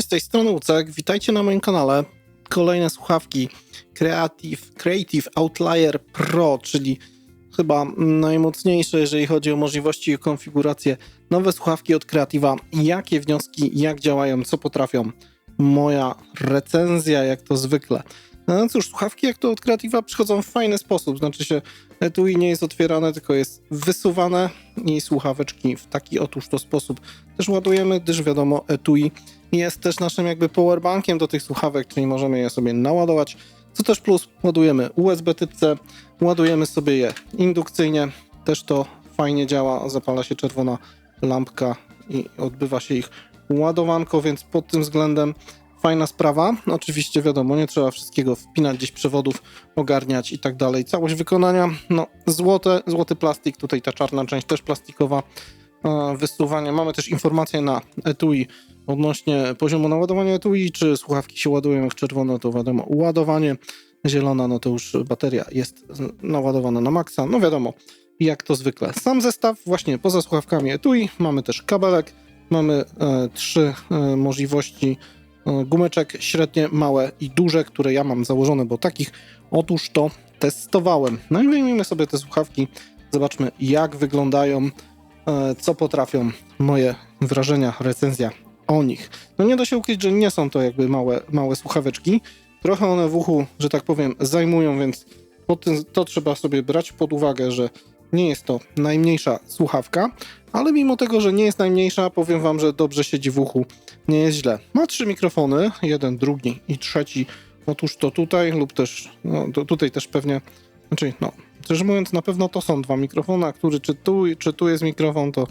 Cześć, z tej strony Ucek, witajcie na moim kanale. Kolejne słuchawki Creative, Creative Outlier Pro, czyli chyba najmocniejsze, jeżeli chodzi o możliwości i konfigurację. Nowe słuchawki od Creative'a. Jakie wnioski, jak działają, co potrafią? Moja recenzja, jak to zwykle. No cóż, słuchawki jak to od Creative'a przychodzą w fajny sposób, znaczy się etui nie jest otwierane, tylko jest wysuwane i słuchaweczki w taki otóż to sposób też ładujemy, gdyż wiadomo etui jest też naszym jakby powerbankiem do tych słuchawek, czyli możemy je sobie naładować. Co też plus, ładujemy USB Typ-C, ładujemy sobie je indukcyjnie, też to fajnie działa, zapala się czerwona lampka i odbywa się ich ładowanko, więc pod tym względem fajna sprawa. Oczywiście wiadomo, nie trzeba wszystkiego wpinać gdzieś przewodów, ogarniać i tak dalej. Całość wykonania, no złote, złoty plastik, tutaj ta czarna część też plastikowa, e, wysuwanie. Mamy też informacje na etui odnośnie poziomu naładowania etui, czy słuchawki się ładują jak czerwono, to wiadomo, ładowanie, zielona, no to już bateria jest naładowana na maksa, no wiadomo, jak to zwykle. Sam zestaw, właśnie poza słuchawkami etui, mamy też kabelek, mamy e, trzy e, możliwości e, gumeczek, średnie, małe i duże, które ja mam założone, bo takich otóż to testowałem. No i wyjmijmy sobie te słuchawki, zobaczmy jak wyglądają, e, co potrafią moje wrażenia, recenzja o nich. No nie da się ukryć, że nie są to jakby małe, małe słuchaweczki. Trochę one w uchu, że tak powiem, zajmują, więc tym, to trzeba sobie brać pod uwagę, że nie jest to najmniejsza słuchawka, ale mimo tego, że nie jest najmniejsza, powiem wam, że dobrze siedzi w uchu, nie jest źle. Ma trzy mikrofony, jeden, drugi i trzeci. Otóż to tutaj, lub też no, to tutaj też pewnie, znaczy no, szczerze mówiąc, na pewno to są dwa mikrofony, a który czy tu, czy tu jest mikrofon, to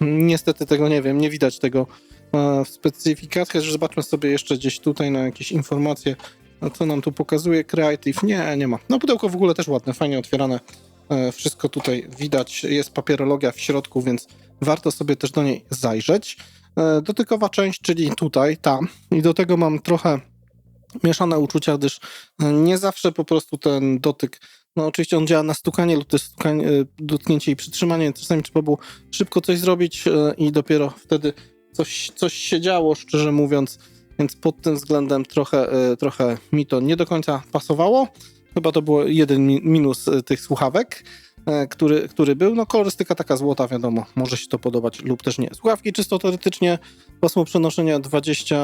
niestety tego nie wiem, nie widać tego e, w specyfikacjach. Zobaczmy sobie jeszcze gdzieś tutaj na jakieś informacje, co nam tu pokazuje Creative. Nie, nie ma. No pudełko w ogóle też ładne, fajnie otwierane. E, wszystko tutaj widać, jest papierologia w środku, więc warto sobie też do niej zajrzeć. Dotykowa część, czyli tutaj, tam. I do tego mam trochę mieszane uczucia, gdyż nie zawsze po prostu ten dotyk no oczywiście on działa na stukanie lub też stukanie, e, dotknięcie i przytrzymanie. Czasami trzeba było szybko coś zrobić e, i dopiero wtedy coś, coś się działo, szczerze mówiąc. Więc pod tym względem trochę, e, trochę mi to nie do końca pasowało. Chyba to był jeden minus tych słuchawek, który, który był. No kolorystyka taka złota, wiadomo, może się to podobać lub też nie. Słuchawki czysto teoretycznie, pasmo przenoszenia 20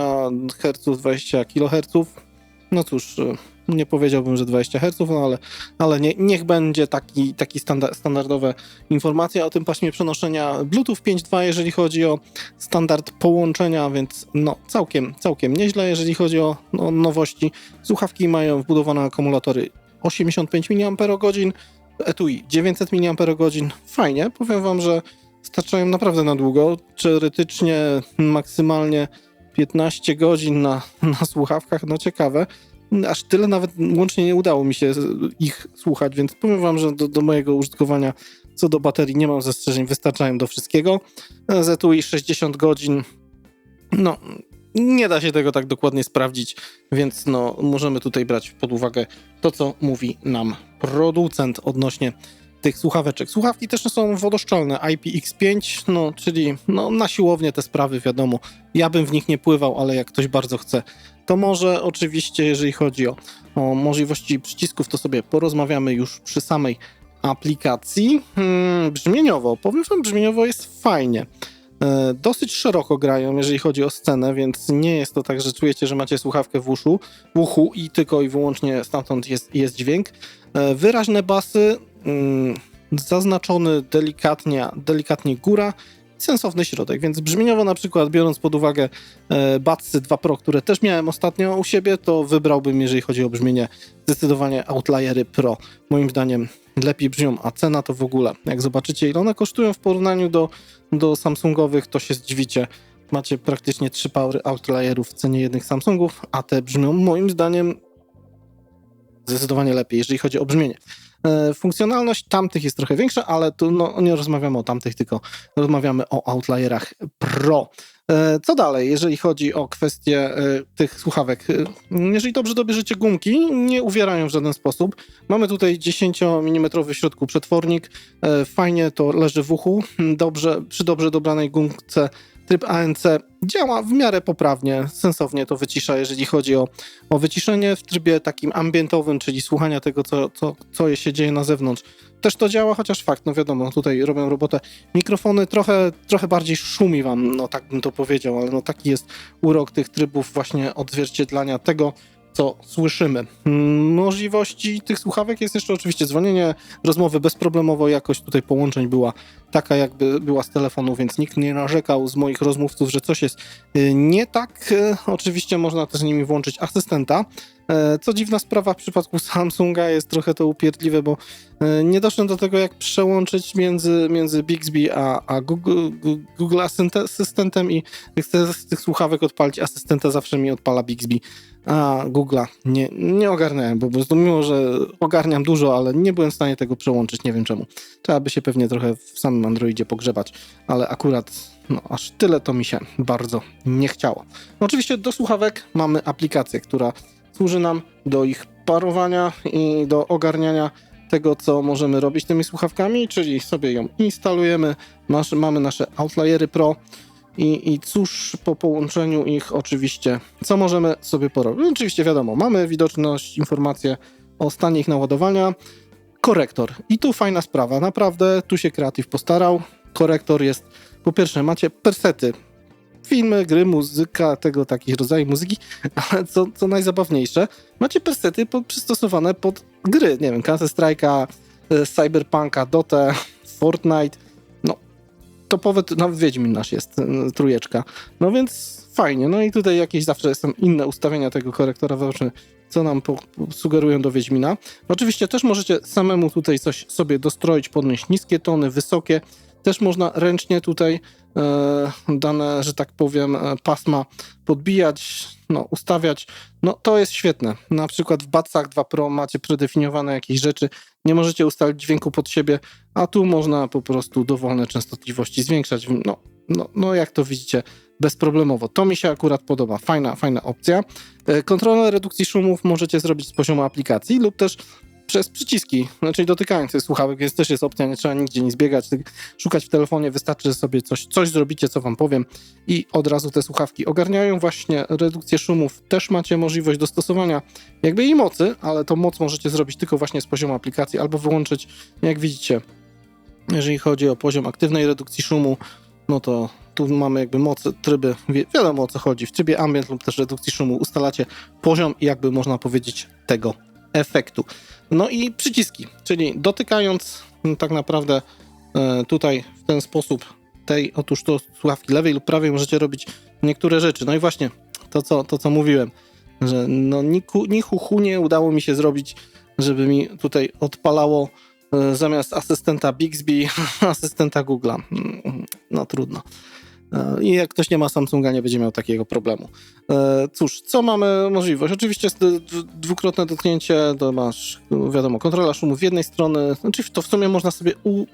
Hz, 20 kHz. No cóż, nie powiedziałbym, że 20 Hz, no ale, ale nie, niech będzie taki, taki standard, standardowe informacja o tym paśmie przenoszenia Bluetooth 5.2, jeżeli chodzi o standard połączenia, więc no całkiem, całkiem nieźle, jeżeli chodzi o no, nowości. Słuchawki mają wbudowane akumulatory 85 mAh, etui 900 mAh, fajnie, powiem wam, że starczają naprawdę na długo, teoretycznie maksymalnie 15 godzin na, na słuchawkach, no ciekawe aż tyle nawet łącznie nie udało mi się ich słuchać, więc powiem wam, że do, do mojego użytkowania co do baterii nie mam zastrzeżeń, wystarczają do wszystkiego. ZUI 60 godzin, no nie da się tego tak dokładnie sprawdzić, więc no możemy tutaj brać pod uwagę to, co mówi nam producent odnośnie tych słuchaweczek. Słuchawki też są wodoszczelne, IPX5, no czyli no, na siłownię te sprawy wiadomo. Ja bym w nich nie pływał, ale jak ktoś bardzo chce, to może oczywiście, jeżeli chodzi o, o możliwości przycisków, to sobie porozmawiamy już przy samej aplikacji. Hmm, brzmieniowo, powiem wam, brzmieniowo jest fajnie. E, dosyć szeroko grają, jeżeli chodzi o scenę, więc nie jest to tak, że czujecie, że macie słuchawkę w, uszu, w uchu i tylko i wyłącznie stamtąd jest, jest dźwięk. E, wyraźne basy, mm, zaznaczony delikatnie, delikatnie góra sensowny środek, więc brzmieniowo na przykład biorąc pod uwagę e, Batsy 2 Pro, które też miałem ostatnio u siebie, to wybrałbym, jeżeli chodzi o brzmienie, zdecydowanie Outliery Pro. Moim zdaniem lepiej brzmią, a cena to w ogóle. Jak zobaczycie, ile one kosztują w porównaniu do, do Samsungowych, to się zdziwicie. Macie praktycznie trzy power outlierów w cenie jednych Samsungów, a te brzmią moim zdaniem zdecydowanie lepiej, jeżeli chodzi o brzmienie. E, funkcjonalność tamtych jest trochę większa, ale tu no, nie rozmawiamy o tamtych, tylko rozmawiamy o Outlierach Pro. E, co dalej, jeżeli chodzi o kwestię e, tych słuchawek? Jeżeli dobrze dobierzecie gumki, nie uwierają w żaden sposób. Mamy tutaj 10 mm w środku przetwornik. Fajnie to leży w uchu. Dobrze, przy dobrze dobranej gumce tryb ANC działa w miarę poprawnie, sensownie to wycisza, jeżeli chodzi o, o wyciszenie w trybie takim ambientowym, czyli słuchania tego, co, co, co się dzieje na zewnątrz. Też to działa, chociaż fakt, no wiadomo, tutaj robią robotę. Mikrofony trochę, trochę bardziej szumi wam, no tak bym to powiedział, ale no taki jest urok tych trybów właśnie odzwierciedlania tego, co słyszymy. Mm, Możliwości tych słuchawek jest jeszcze oczywiście dzwonienie, rozmowy bezproblemowo, jakość tutaj połączeń była taka, jakby była z telefonu, więc nikt nie narzekał z moich rozmówców, że coś jest y, nie tak. Y, Oczywiście można też nimi włączyć asystenta. E, Co dziwna sprawa w przypadku Samsunga jest trochę to upierdliwe, bo e, nie doszłem do tego, jak przełączyć między, między Bixby a, a Google, Google Asystent- Asystentem i chcę z tych słuchawek odpalić asystenta, zawsze mi odpala Bixby, a Google'a nie, nie ogarnąłem, bo prostu mimo, że ogarniam dużo, ale nie byłem w stanie tego przełączyć, nie wiem czemu. Trzeba by się pewnie trochę w samym Androidzie pogrzebać, ale akurat no, aż tyle to mi się bardzo nie chciało. No, oczywiście do słuchawek mamy aplikację, która służy nam do ich parowania i do ogarniania tego, co możemy robić tymi słuchawkami, czyli sobie ją instalujemy, masz, mamy nasze Outliery Pro i, i cóż po połączeniu ich oczywiście, co możemy sobie porobić. No, Oczywiście wiadomo, mamy widoczność, informacje o stanie ich naładowania, korektor. I tu fajna sprawa, naprawdę tu się Creative postarał. Korektor jest, po pierwsze macie persety, filmy, gry, muzyka, tego takich rodzajów muzyki, ale co, co najzabawniejsze, macie persety przystosowane pod gry, nie wiem, Counter Strike'a, e, Cyberpunka, Dota, Fortnite, no topowe, nawet Wiedźmin nasz jest, e, trójeczka, no więc fajnie, no i tutaj jakieś zawsze są inne ustawienia tego korektora, zobaczmy, co nam po, sugerują do Wiedźmina. Oczywiście też możecie samemu tutaj coś sobie dostroić, podnieść niskie tony, wysokie, też można ręcznie tutaj e, dane, że tak powiem, e, pasma podbijać, no, ustawiać. No to jest świetne. Na przykład w Batsach 2 Pro macie predefiniowane jakieś rzeczy, nie możecie ustalić dźwięku pod siebie, a tu można po prostu dowolne częstotliwości zwiększać. No, no, no jak to widzicie, bezproblemowo. To mi się akurat podoba. Fajna, fajna opcja. E, Kontrolę redukcji szumów możecie zrobić z poziomu aplikacji lub też przez przyciski, znaczy dotykając tych słuchawek, więc też jest opcja, nie trzeba nigdzie nic biegać, szukać w telefonie, wystarczy, że sobie coś, coś zrobicie, co wam powiem i od razu te słuchawki ogarniają właśnie redukcję szumów. Też macie możliwość dostosowania jakby i mocy, ale to moc możecie zrobić tylko właśnie z poziomu aplikacji albo wyłączyć, jak widzicie, jeżeli chodzi o poziom aktywnej redukcji szumu, no to tu mamy jakby moc, tryby, wi wiadomo o co chodzi, w trybie ambient lub też redukcji szumu ustalacie poziom i jakby można powiedzieć tego efektu. No i przyciski, czyli dotykając m, tak naprawdę e, tutaj w ten sposób tej, otóż to słuchawki lewej lub prawej możecie robić niektóre rzeczy. No i właśnie to, co, to, co mówiłem, że no ni, ku, ni nie udało mi się zrobić, żeby mi tutaj odpalało e, zamiast asystenta Bixby, asystenta Google'a. Mm, No trudno. E, I jak ktoś nie ma Samsunga, nie będzie miał takiego problemu. E, Cóż, co mamy możliwość? Oczywiście dwukrotne dotknięcie, to masz, wiadomo, kontrola szumu z jednej strony, znaczy to w sumie można sobie u,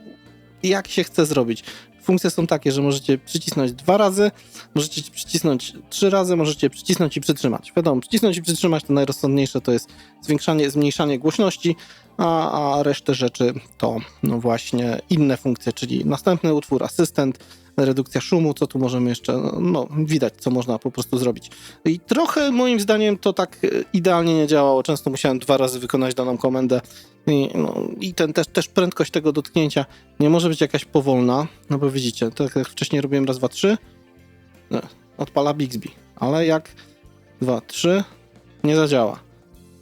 jak się chce zrobić. Funkcje są takie, że możecie przycisnąć dwa razy, możecie przycisnąć trzy razy, możecie przycisnąć i przytrzymać. Wiadomo, przycisnąć i przytrzymać to najrozsądniejsze to jest zwiększanie, zmniejszanie głośności, a, a resztę rzeczy to no właśnie inne funkcje, czyli następny utwór, asystent, redukcja szumu, co tu możemy jeszcze, no widać, co można po prostu zrobić. I trochę moim zdaniem to tak e, idealnie nie działało. Często musiałem dwa razy wykonać daną komendę i, no, i ten, też, też prędkość tego dotknięcia nie może być jakaś powolna, no bo widzicie, tak jak wcześniej robiłem raz, dwa, trzy, e, odpala Bixby, ale jak dwa, trzy, nie zadziała.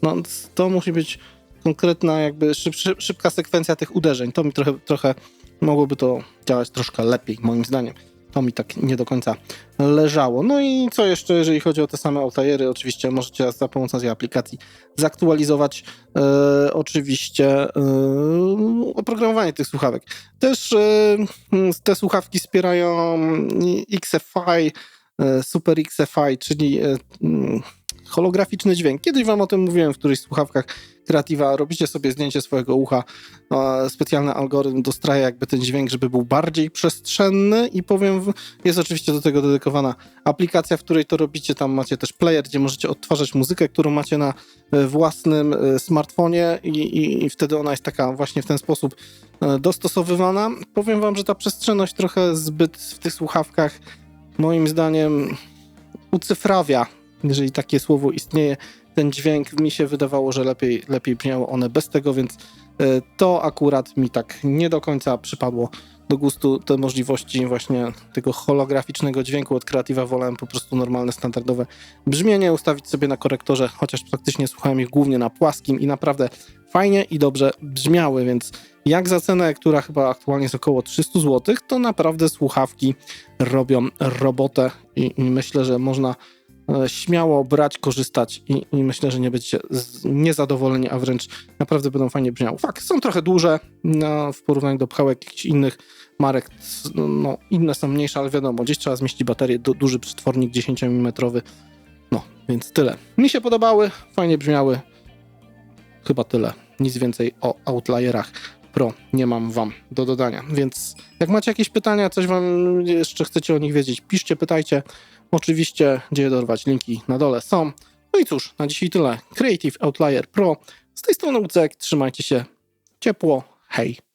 No to musi być konkretna jakby szyb, szyb, szybka sekwencja tych uderzeń. To mi trochę, trochę mogłoby to działać troszkę lepiej, moim zdaniem. To mi tak nie do końca leżało. No i co jeszcze, jeżeli chodzi o te same Altajery, oczywiście możecie za pomocą tej aplikacji zaktualizować e, oczywiście e, oprogramowanie tych słuchawek. Też e, te słuchawki wspierają XFI, e, Super XFI, czyli e, holograficzny dźwięk. Kiedyś wam o tym mówiłem w którychś słuchawkach Creativa. Robicie sobie zdjęcie swojego ucha, specjalny algorytm dostraja jakby ten dźwięk, żeby był bardziej przestrzenny i powiem, jest oczywiście do tego dedykowana aplikacja, w której to robicie. Tam macie też player, gdzie możecie odtwarzać muzykę, którą macie na e, własnym e, smartfonie i, i, i wtedy ona jest taka właśnie w ten sposób e, dostosowywana. Powiem wam, że ta przestrzenność trochę zbyt w tych słuchawkach moim zdaniem ucyfrawia, jeżeli takie słowo istnieje, ten dźwięk. Mi się wydawało, że lepiej, lepiej brzmiały one bez tego, więc e, to akurat mi tak nie do końca przypadło do gustu te możliwości właśnie tego holograficznego dźwięku od Creative'a wolałem po prostu normalne, standardowe brzmienie ustawić sobie na korektorze, chociaż praktycznie słuchałem ich głównie na płaskim i naprawdę fajnie i dobrze brzmiały, więc jak za cenę, która chyba aktualnie jest około 300 zł, to naprawdę słuchawki robią robotę i, i myślę, że można śmiało brać, korzystać i, i myślę, że nie będziecie niezadowoleni, a wręcz naprawdę będą fajnie brzmiały. Fakt, są trochę duże no, w porównaniu do pchełek jakichś innych marek, no, no, inne są mniejsze, ale wiadomo, gdzieś trzeba zmieścić baterię, du, duży przetwornik 10 mm, no, więc tyle. Mi się podobały, fajnie brzmiały, chyba tyle. Nic więcej o Outlierach Pro nie mam wam do dodania, więc jak macie jakieś pytania, coś wam jeszcze chcecie o nich wiedzieć, piszcie, pytajcie. Oczywiście, gdzie je dorwać, linki na dole są. No i cóż, na dzisiaj tyle. Creative Outlier Pro. Z tej strony Ucek, trzymajcie się ciepło, hej.